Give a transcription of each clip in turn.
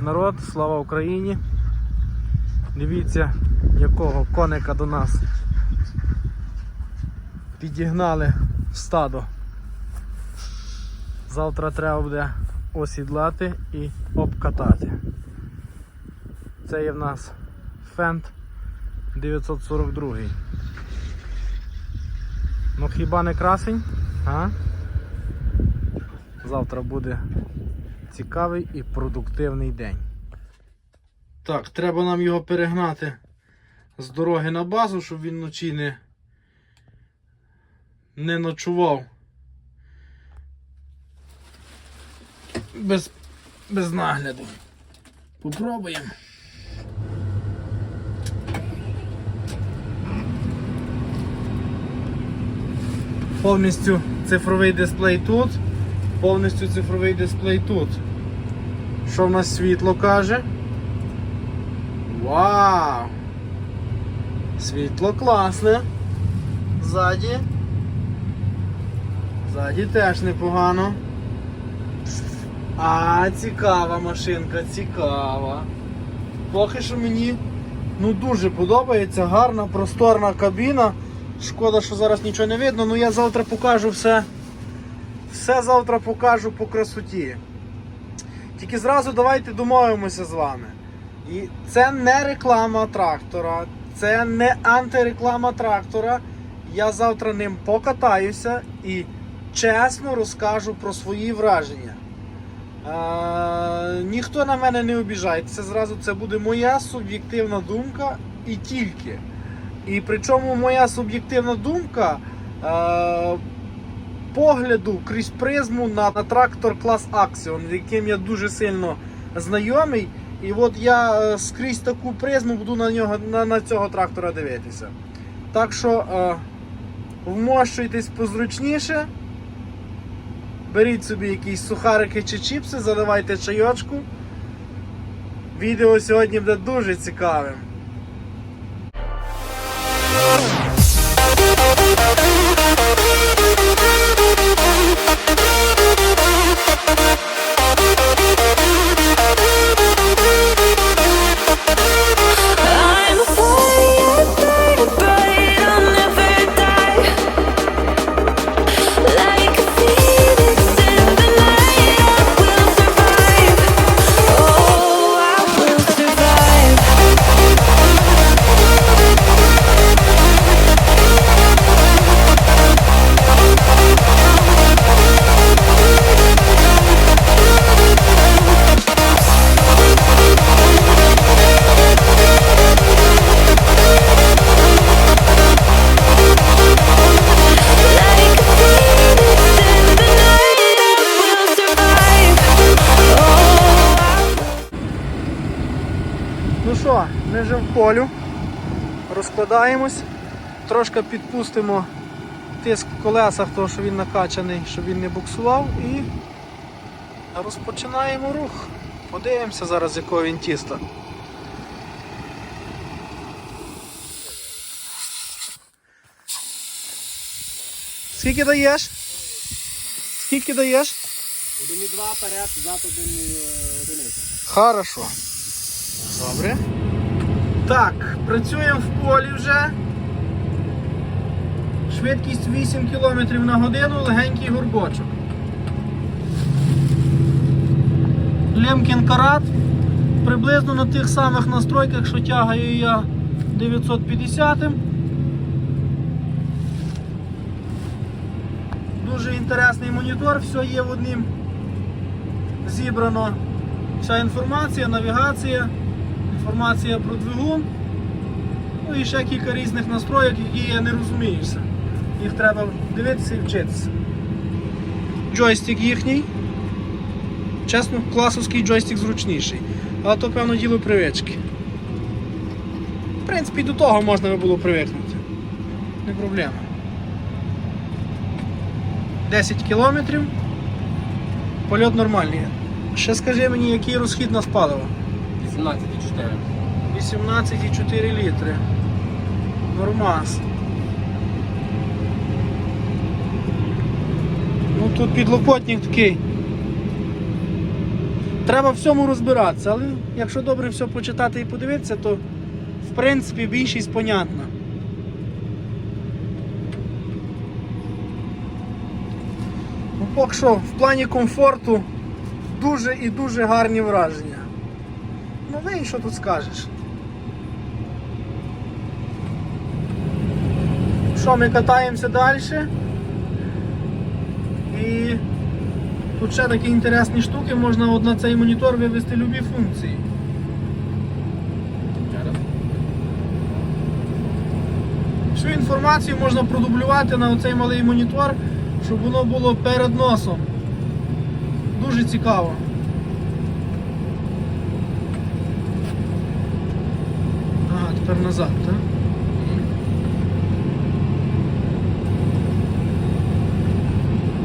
Привіт народ, слава Україні. Дивіться, якого коника до нас підігнали в стадо. Завтра треба буде осідлати і обкатати. Це є в нас Фент 942. Ну хіба не красень? А? Завтра буде цікавий і продуктивний день. Так, треба нам його перегнати з дороги на базу, щоб він вночі не, не ночував. Без, без нагляду. Попробуємо. Повністю цифровий дисплей тут, повністю цифровий дисплей тут. Що в нас світло каже? Вау! Світло класне. Ззаді. Ззаді теж непогано. А, цікава машинка, цікава. Поки що мені ну, дуже подобається, гарна, просторна кабіна. Шкода, що зараз нічого не видно, але я завтра покажу все. Все завтра покажу по красоті. Тільки зразу давайте домовимося з вами. І це не реклама трактора, це не антиреклама трактора. Я завтра ним покатаюся і чесно розкажу про свої враження. Е, ніхто на мене не обіжається. Зразу це буде моя суб'єктивна думка і тільки. І причому моя суб'єктивна думка е, погляду крізь призму на, на трактор клас Axion, яким я дуже сильно знайомий. І от я е, скрізь таку призму буду на нього на, на цього трактора дивитися. Так що е, вмощуйтесь позручніше. Беріть собі якісь сухарики чи чіпси, заливайте чайочку. Відео сьогодні буде дуже цікавим. Ми вже в полю. Розкладаємось. Трошки підпустимо тиск в колесах, тому що він накачаний, щоб він не буксував. І розпочинаємо рух. Подивимося зараз, якого він тіста. Скільки даєш? Скільки даєш? Один і два перед, зад один і е, одиниця. Хорошо. Добре. Так, працюємо в полі вже. Швидкість 8 км на годину, легенький горбочок. Лемкін карат. Приблизно на тих самих настройках, що тягаю я 950. Дуже інтересний монітор, все є в однім зібрано. Вся інформація, навігація, інформація про двигун. Ну і ще кілька різних настроїк, які я не розуміюся. Їх треба дивитися і вчитися. Джойстик їхній. Чесно, класовський джойстик зручніший. Але то, певно, діло привички. В принципі, до того можна би було привикнути. Не проблема. 10 кілометрів. Польот нормальний. Ще скажи мені, який розхід на палива? 18,4. 18,4 літри. Нормас. Ну тут підлокотник такий. Треба в всьому розбиратися, але якщо добре все почитати і подивитися, то в принципі більшість понятна. Ну, поки що в плані комфорту дуже і дуже гарні враження. Ну і що тут скажеш? Що, ми катаємося далі? І тут ще такі інтересні штуки, можна от на цей монітор вивести любі функції. Всю інформацію можна продублювати на оцей малий монітор, щоб воно було перед носом. Дуже цікаво. Тепер назад, так?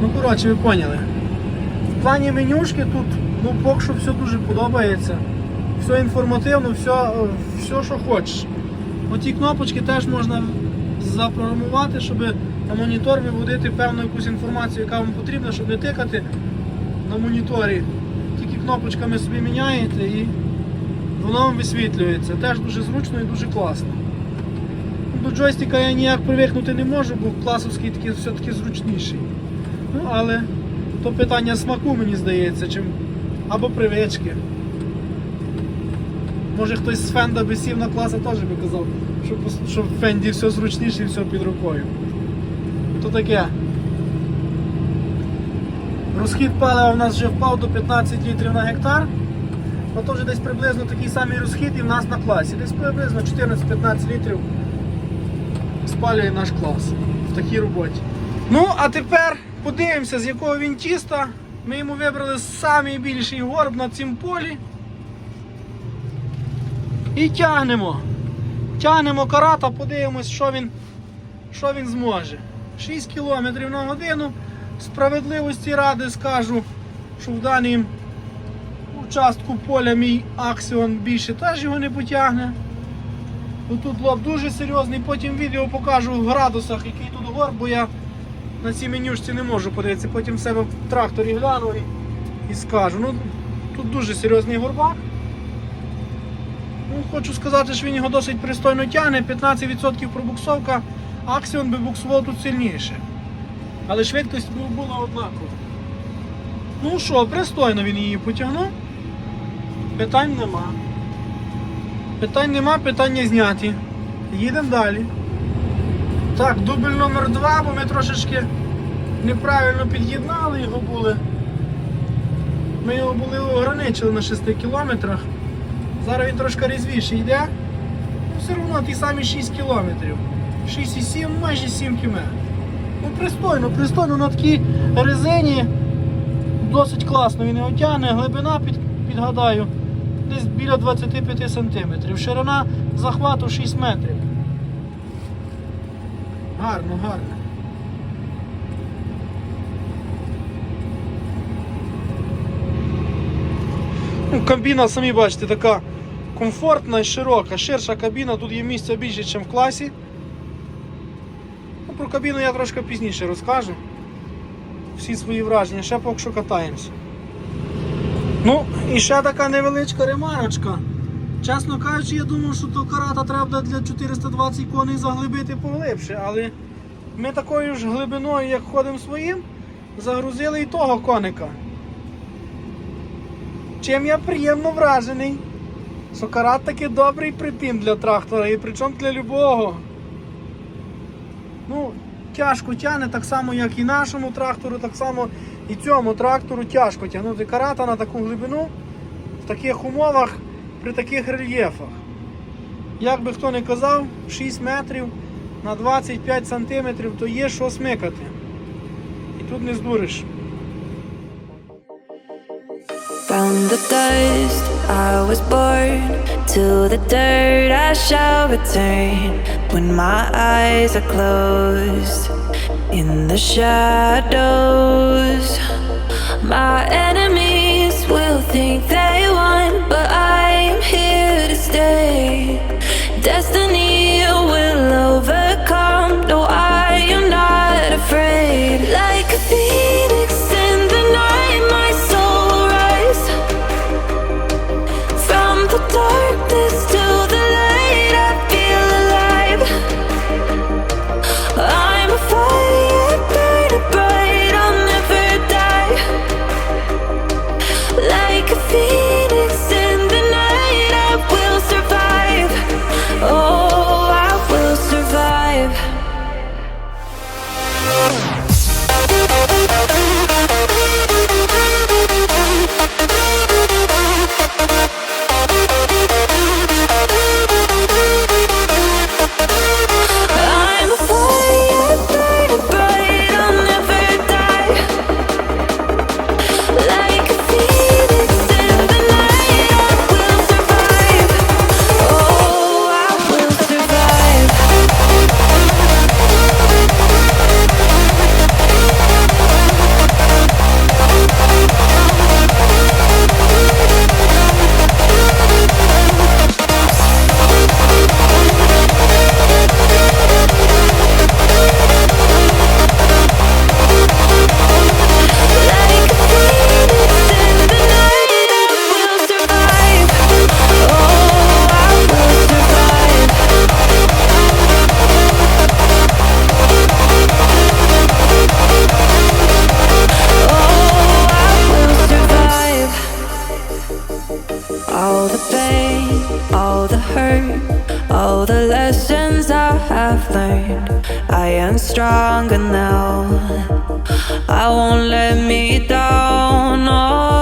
Ну, коротше, ви поняли. В плані менюшки тут, ну, поки що все дуже подобається. Все інформативно, все, е, все що хочеш. Оті кнопочки теж можна запрограмувати, щоб на монітор виводити певну якусь інформацію, яка вам потрібна, щоб не тикати на моніторі. Тільки кнопочками собі міняєте і воно вам висвітлюється. Теж дуже зручно і дуже класно. До джойстика я ніяк привикнути не можу, бо класовський такий все-таки зручніший. Ну, але то питання смаку, мені здається, чим або привички. Може хтось з Фенда би сів на класа теж би казав, що, що в Фенді все зручніше і все під рукою. То таке. Розхід палива у нас вже впав до 15 літрів на гектар. Ото вже десь приблизно такий самий розхід і в нас на класі. Десь приблизно 14-15 літрів спалює наш клас в такій роботі. Ну, а тепер подивимося, з якого він тіста. Ми йому вибрали найбільший горб на цім полі. І тягнемо. Тягнемо карата, подивимось, що він, що він зможе. 6 км на годину. Справедливості ради скажу, що в даній участку поля мій аксіон більше теж його не потягне. Бо Тут лоб дуже серйозний, потім відео покажу в градусах, який тут горб, бо я на цій менюшці не можу подивитися. Потім в себе в тракторі гляну і, і скажу. Ну, тут дуже серйозний горбак. Ну, хочу сказати, що він його досить пристойно тягне, 15% пробуксовка, аксіон би буксував тут сильніше. Але швидкість була однакова. Ну що, пристойно він її потягнув. Питань нема. Питань нема, питання зняті. Їдемо далі. Так, дубль номер два, бо ми трошечки неправильно під'єднали його були. Ми його були ограничили на 6 кілометрах. Зараз він трошки різвіше йде. Ну, все одно ті самі 6 кілометрів. 6,7, майже 7 км. Ну, пристойно, пристойно на такій резині. Досить класно він його тягне, глибина під, підгадаю, десь біля 25 см. Ширина захвату 6 метрів. Гарно, гарно. Ну, Кабіна, самі бачите, така комфортна і широка, ширша кабіна, тут є місця більше, ніж в класі. Ну, про кабіну я трошки пізніше розкажу. Всі свої враження, ще поки що катаємося. Ну, і ще така невеличка ремарочка. Чесно кажучи, я думав, що то карата треба для 420 коней заглибити поглибше, але ми такою ж глибиною, як ходимо своїм, загрузили і того коника. Чим я приємно вражений, що карат таки добрий припін для трактора, і причому для любого. Ну, тяжко тягне, так само, як і нашому трактору, так само і цьому трактору тяжко тягнути карата на таку глибину в таких умовах, при таких рельєфах. Як би хто не казав, 6 метрів на 25 сантиметрів, то є що смикати. І тут не здуриш. From the dust I was born, to the dirt I shall return. When my eyes are closed, in the shadows, my enemies will think they have I am stronger now. I won't let me down. Oh,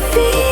could feel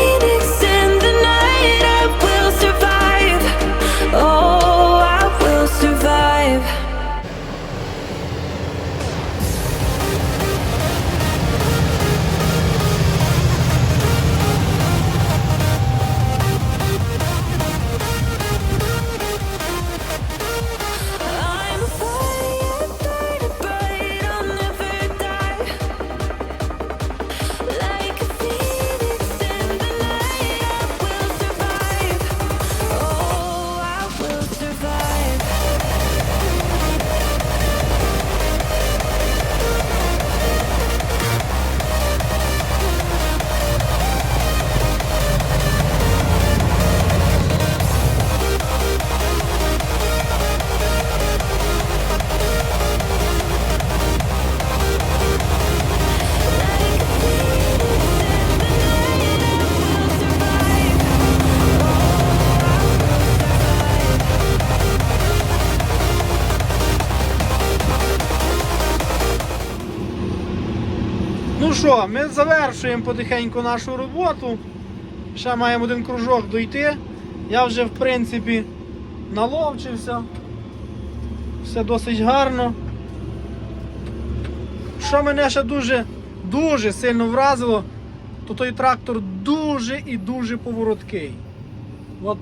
що, ми завершуємо потихеньку нашу роботу. Ще маємо один кружок дойти. Я вже в принципі наловчився. Все досить гарно. Що мене ще дуже, дуже сильно вразило, то той трактор дуже і дуже повороткий. От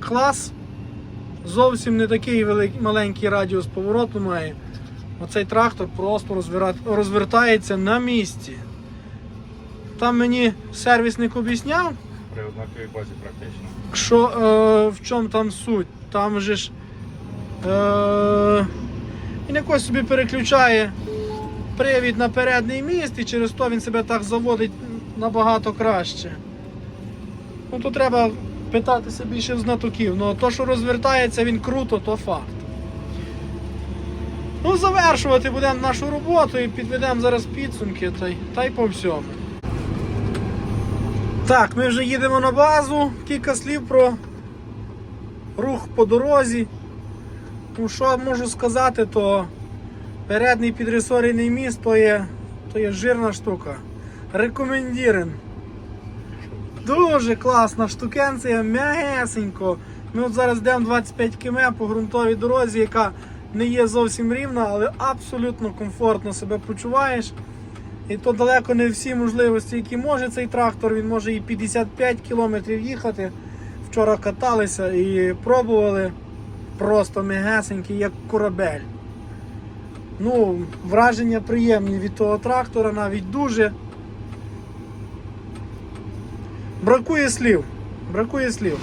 клас зовсім не такий великий, маленький радіус повороту має. Оцей трактор просто розвертається на місці. Там мені сервісник об'ясняв, При однаковій базі практично. що е, в чому там суть. Там же ж е, він якось собі переключає привід на передній міст і через то він себе так заводить набагато краще. Ну то треба питатися більше в знатоків. Ну то, що розвертається він круто, то факт. Ну, завершувати будемо нашу роботу і підведемо зараз підсумки та й, та й по всьому. Так, ми вже їдемо на базу. Кілька слів про рух по дорозі. Ну, що можу сказати, то передній підресорійний міст то є, то є жирна штука. Рекомендірен. Дуже класна штукенція, м'ягесенько. Ми от зараз йдемо 25 км по ґрунтовій дорозі, яка не є зовсім рівна, але абсолютно комфортно себе почуваєш. І то далеко не всі можливості, які може цей трактор, він може і 55 кілометрів їхати. Вчора каталися і пробували просто мегесенький, як корабель. Ну, враження приємні від того трактора, навіть дуже. Бракує слів. Бракує слів.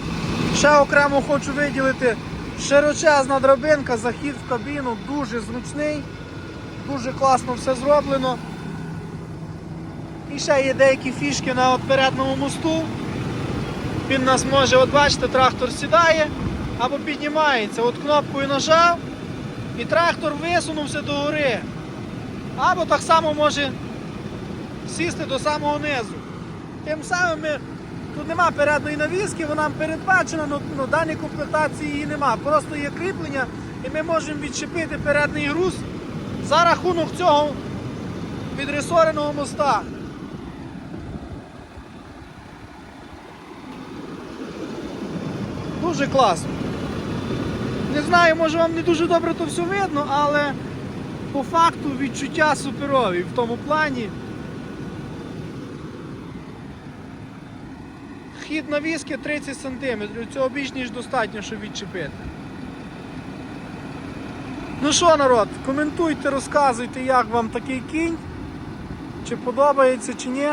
Ще окремо хочу виділити широчезна драбинка, захід в кабіну, дуже зручний, дуже класно все зроблено. І ще є деякі фішки на от передньому мосту. Він нас може, от бачите, трактор сідає або піднімається. От кнопкою нажав і трактор висунувся до гори. Або так само може сісти до самого низу. Тим самим ми, тут нема передньої навіски, вона передбачена, але даній комплектації її нема. Просто є кріплення і ми можемо відчепити передній груз за рахунок цього підресореного моста. Дуже класно. Не знаю, може вам не дуже добре то все видно, але по факту відчуття суперові в тому плані. Хід навіски 30 см, цього більш ніж достатньо, щоб відчепити. Ну що, народ, коментуйте, розказуйте, як вам такий кінь, чи подобається, чи ні.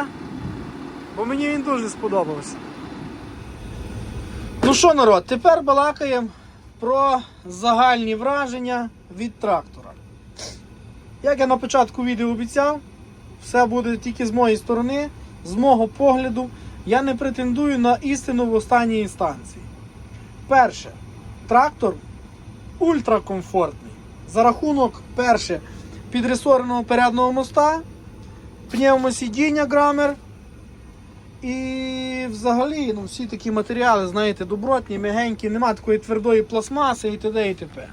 Бо мені він дуже сподобався. Ну що, народ, тепер балакаємо про загальні враження від трактора. Як я на початку відео обіцяв, все буде тільки з моєї сторони, з мого погляду. Я не претендую на істину в останній інстанції. Перше, трактор ультракомфортний. За рахунок, перше, підресореного переднього моста, пневмосидіння грамер. І взагалі ну, всі такі матеріали, знаєте, добротні, м'ягенькі, нема такої твердої пластмаси і т.д. і т.п.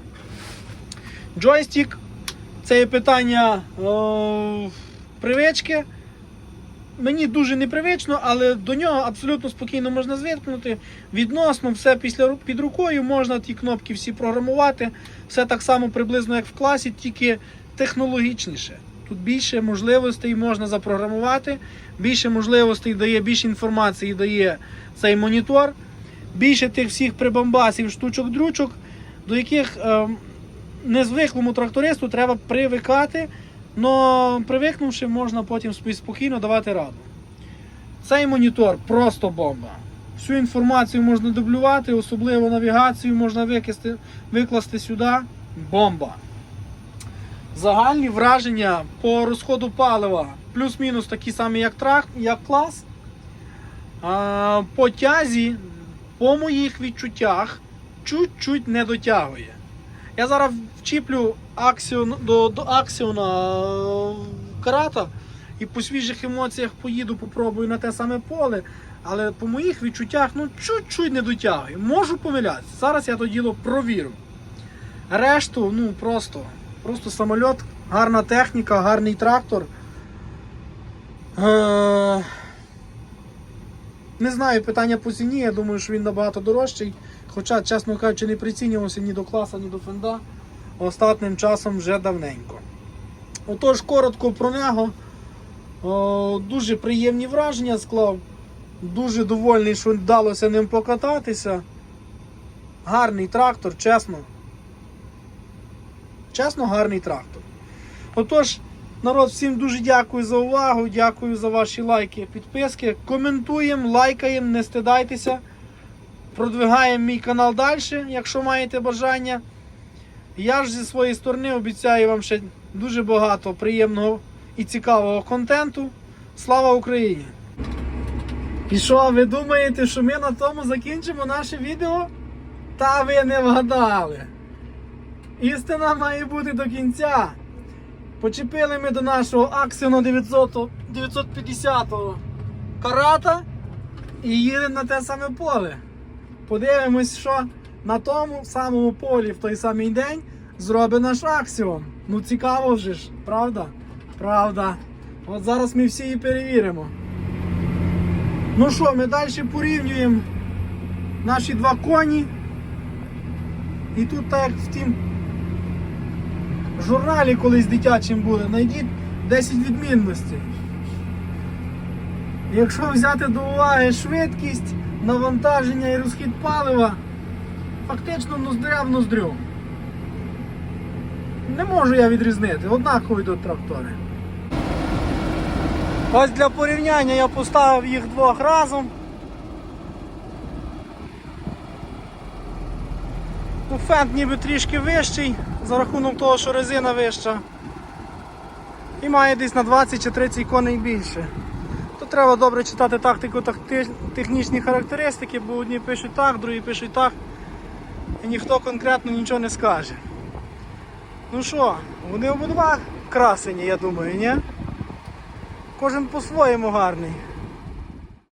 Джойстик це є питання о, привички. Мені дуже непривично, але до нього абсолютно спокійно можна звикнути. Відносно все після під рукою можна ті кнопки всі програмувати. Все так само приблизно як в класі, тільки технологічніше. Тут більше можливостей можна запрограмувати, більше можливостей дає, більше інформації дає цей монітор, більше тих всіх прибамбасів, штучок-дрючок, до яких е, незвиклому трактористу треба привикати, але привикнувши, можна потім спокійно давати раду. Цей монітор просто бомба. Всю інформацію можна дублювати, особливо навігацію можна викласти, викласти сюди. Бомба. Загальні враження по розходу палива плюс-мінус такі самі, як, трак, як клас. А, по тязі, по моїх відчуттях, чуть-чуть не дотягує. Я зараз вчіплю аксіон, до, до аксіона е, карата і по свіжих емоціях поїду, попробую на те саме поле. Але по моїх відчуттях ну, чуть-чуть не дотягує. Можу помилятися. Зараз я то діло провірю. Решту, ну просто, просто самольот, гарна техніка, гарний трактор. Е, Не знаю питання по ціні, я думаю, що він набагато дорожчий. Хоча, чесно кажучи, не прицінювався ні до класа, ні до фенда. Останнім часом вже давненько. Отож, коротко про нього. О, дуже приємні враження склав. Дуже довольний, що вдалося ним покататися. Гарний трактор, чесно. Чесно, гарний трактор. Отож, народ, всім дуже дякую за увагу, дякую за ваші лайки, підписки. Коментуємо, лайкаємо, не стидайтеся. Продвигаємо мій канал далі, якщо маєте бажання. Я ж зі своєї сторони обіцяю вам ще дуже багато приємного і цікавого контенту. Слава Україні! І що, ви думаєте, що ми на тому закінчимо наше відео? Та ви не вгадали. Істина має бути до кінця. Почепили ми до нашого Аксіона 900, 950 карата і їдемо на те саме поле. Подивимось, що на тому самому полі в той самий день зробить наш Аксіон. Ну цікаво вже ж, правда? Правда. От зараз ми всі і перевіримо. Ну що, ми далі порівнюємо наші два коні. І тут так в тім журналі колись дитячим буде, знайдіть 10 відмінностей. Якщо взяти до уваги швидкість, навантаження і розхід палива, фактично ноздря в ноздрю. Не можу я відрізнити, однаково йдуть трактори. Ось для порівняння я поставив їх двох разом. Ну, Фенд ніби трішки вищий за рахунок того, що резина вища. І має десь на 20 чи 30 коней більше. То треба добре читати тактику такти- технічні характеристики, бо одні пишуть так, другі пишуть так. І ніхто конкретно нічого не скаже. Ну що, вони обидва красені, я думаю, ні? Кожен по-своєму гарний.